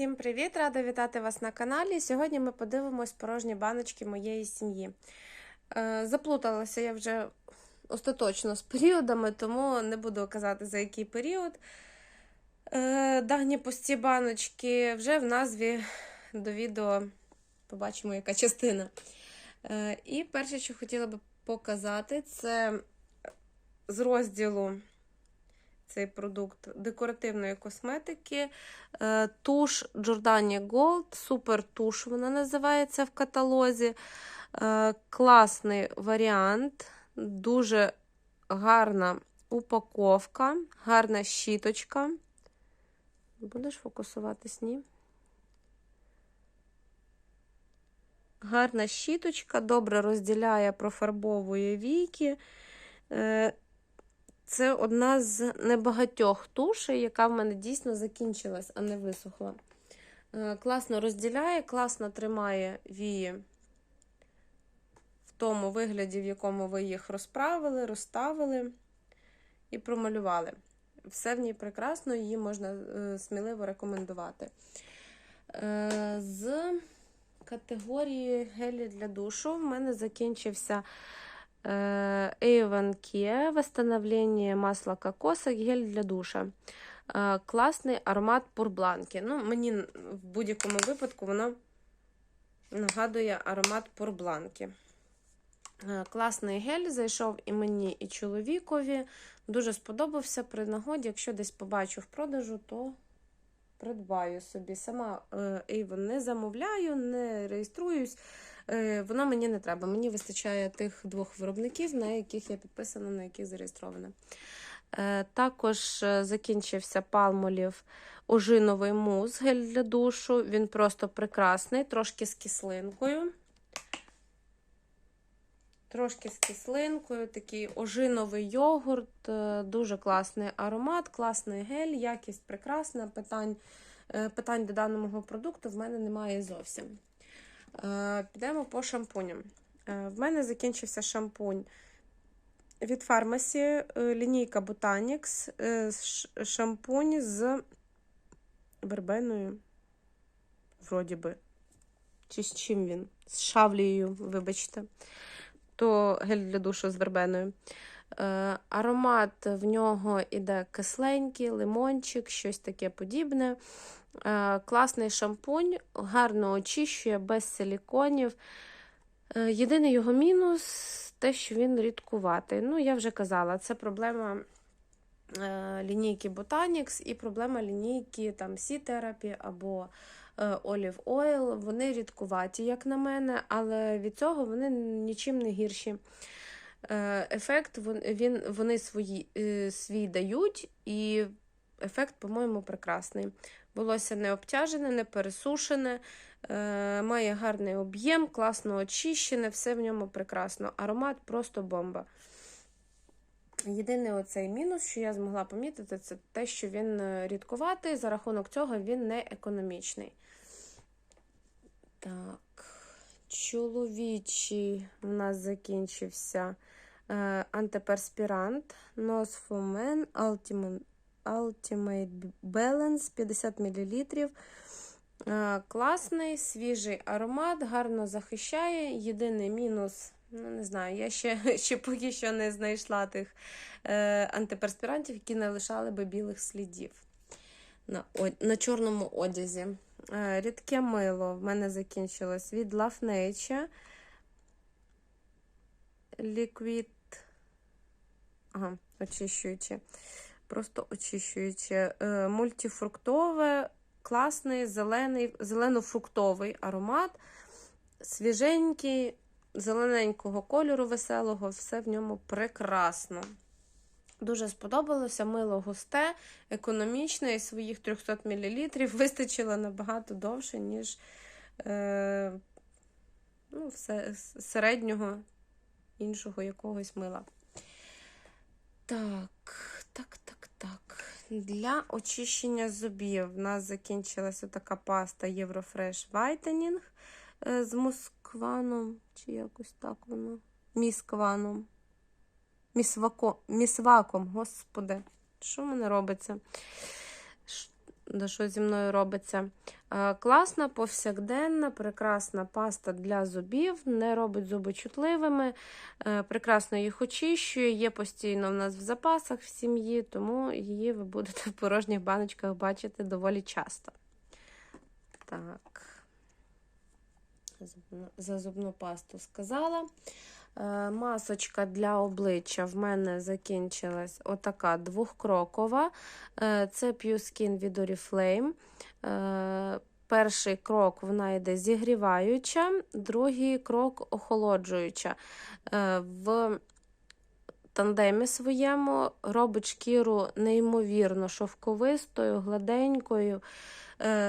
Всім привіт! Рада вітати вас на каналі. Сьогодні ми подивимось порожні баночки моєї сім'ї. Е, Заплуталася я вже остаточно з періодами, тому не буду казати за який період. Е, Дані пусті баночки вже в назві до відео побачимо, яка частина. Е, І перше, що хотіла би показати, це з розділу цей продукт декоративної косметики. Е, Туш Giordani Gold, супер туш вона називається в каталозі. Е, Класний варіант, дуже гарна упаковка, гарна щіточка. Будеш фокусуватись, ні? Гарна щіточка, добре розділяє, профарбовує віки. Це одна з небагатьох тушей, яка в мене дійсно закінчилась, а не висохла. Е, Класно розділяє, класно тримає вії в тому вигляді, в якому ви їх розправили, розставили і промалювали. Все в ній прекрасно, її можна е, сміливо рекомендувати. Е, З категорії гелі для душу в мене закінчився. Avon Kia, восстановление масла кокоса, гель для душа. Е, Класний аромат пурбланки. Ну, мені в будь-якому випадку воно нагадує аромат пурбланки. Е, Класний гель зайшов і мені, і чоловікові. Дуже сподобався при нагоді. Якщо десь побачу в продажу, то придбаю собі. Сама е, Avon не замовляю, не реєструюсь. Е, Воно мені не треба. Мені вистачає тих двох виробників, на яких я підписана, на яких зареєстрована. Е, Також е, закінчився палмолів ожиновий мус гель для душу. Він просто прекрасний, трошки з кислинкою. Трошки з кислинкою, такий ожиновий йогурт, дуже класний аромат, класний гель, якість прекрасна. Питань, питань до даного продукту в мене немає зовсім. Е, Підемо по шампуням. Е, В мене закінчився шампунь від фармасі, е, лінійка Botanics, е, шампунь з вербеною, вроді би. Чи з чим він? З шавлією, вибачте. То гель для душу з вербеною. Е, Аромат в нього іде кисленький, лимончик, щось таке подібне. Е, Класний шампунь, гарно очищує, без силіконів. Е, Єдиний його мінус те, що він рідкуватий. Ну, я вже казала, це проблема лінійки Botanics і проблема лінійки там Therapy або Olive Oil. Вони рідкуваті, як на мене, але від цього вони нічим не гірші. Е, Ефект він, вони свої, е, свій дають, і ефект, по-моєму, прекрасний. Волосся не обтяжене, не пересушене, е, має гарний об'єм, класно очищене, все в ньому прекрасно. Аромат просто бомба. Єдиний оцей мінус, що я змогла помітити, це те, що він рідкуватий, за рахунок цього він не економічний. Так, чоловічий у нас закінчився е, антиперспірант Nosfomen Ultimate, Ultimate Balance 50 мл. Е, Класний, свіжий аромат, гарно захищає. Єдиний мінус, ну не знаю, я ще, ще поки що не знайшла тих е, антиперспірантів, які не лишали би білих слідів на, на чорному одязі. Е, Рідке мило в мене закінчилось від Love Nature. Liquid. Ага, очищуюче. Просто очищуюче. Е, Мультифруктове, класний, зелений, зелено-фруктовий аромат. Свіженький, зелененького кольору веселого, все в ньому прекрасно. Дуже сподобалося, мило густе, економічне, і своїх 300 мл вистачило набагато довше, ніж е, ну, все, середнього іншого якогось мила. Так, так, так, так. Для очищення зубів в нас закінчилася така паста Eurofresh Whitening е, з мускваном, чи якось так воно. Міскваном. Місвако, місваком, господи, що в мене робиться? Де що зі мною робиться. Е, Класна, повсякденна, прекрасна паста для зубів, не робить зуби чутливими, е, прекрасно їх очищує, є постійно в нас в запасах в сім'ї, тому її ви будете в порожніх баночках бачити доволі часто. Так, за зубну пасту сказала. Е, Масочка для обличчя в мене закінчилась отака двохкрокова. Е, Це Pure Skin від Oriflame. Е, Перший крок вона йде зігріваюча, другий крок охолоджуюча. В тандемі своєму робить шкіру неймовірно шовковистою, гладенькою.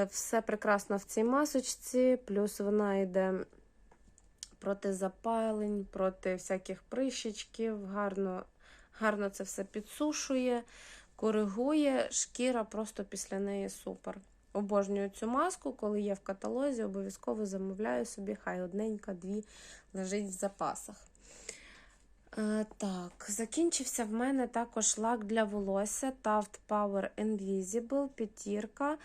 Все прекрасно в цій масочці, плюс вона йде проти запалень, проти всяких прищечків, гарно, гарно це все підсушує, коригує. Шкіра просто після неї супер. Обожнюю цю маску, коли є в каталозі, обов'язково замовляю собі, хай одненька, дві лежить в запасах. Е, так, закінчився в мене також лак для волосся Taft Power Invisible п'ятірка.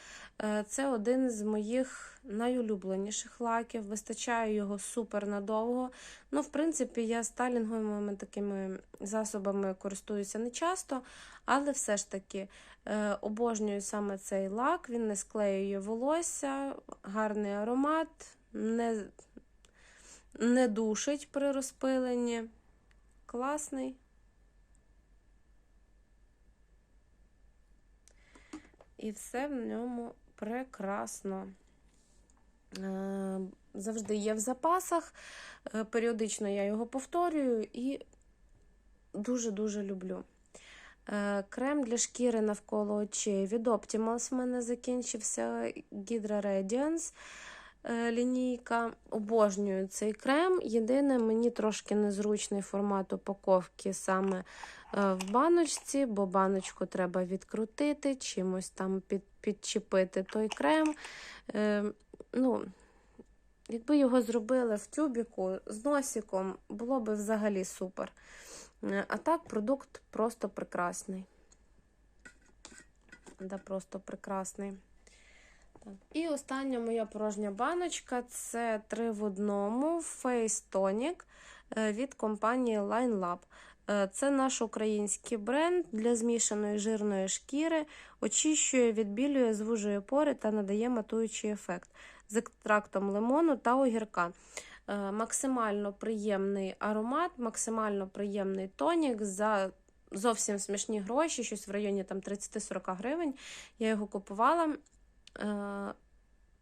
Е, Це один з моїх найулюбленіших лаків. Вистачає його супер надовго. Ну, в принципі, я стайлінговими такими засобами користуюся не часто, але все ж таки е, обожнюю саме цей лак. Він не склеює волосся, гарний аромат, не, не душить при розпиленні. Класний. І все в ньому прекрасно. Е, Завжди є в запасах. Е, Періодично я його повторюю і дуже-дуже люблю. Е, Крем для шкіри навколо очей від Optimals в мене закінчився Hydra Radiance лінійка. Обожнюю цей крем. Єдине, мені трошки незручний формат упаковки саме е, в баночці, бо баночку треба відкрутити, чимось там під, підчепити той крем. Е, ну, Якби його зробили в тюбіку з носиком, було би взагалі супер. Е, А так, продукт просто прекрасний. Да, просто прекрасний. І остання моя порожня баночка це 3 в одному Face Tonic е, від компанії Line Lab. Е, Це наш український бренд для змішаної жирної шкіри, очищує, відбілює, звужує пори та надає матуючий ефект з екстрактом лимону та огірка. Е, Максимально приємний аромат, максимально приємний тонік за зовсім смішні гроші, щось в районі там 30-40 гривень. Я його купувала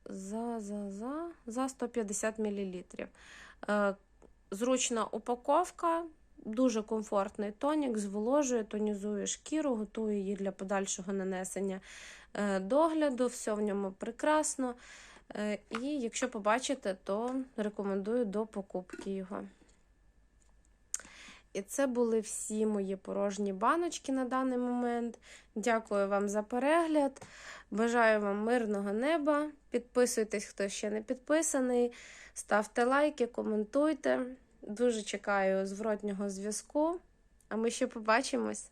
за, за, за, за 150 мл. Е, Зручна упаковка, дуже комфортний тонік, зволожує, тонізує шкіру, готує її для подальшого нанесення е, догляду. Все в ньому прекрасно. Е, І якщо побачите, то рекомендую до покупки його. І це були всі мої порожні баночки на даний момент. Дякую вам за перегляд. Бажаю вам мирного неба. Підписуйтесь, хто ще не підписаний. Ставте лайки, коментуйте. Дуже чекаю зворотнього зв'язку. А ми ще побачимось.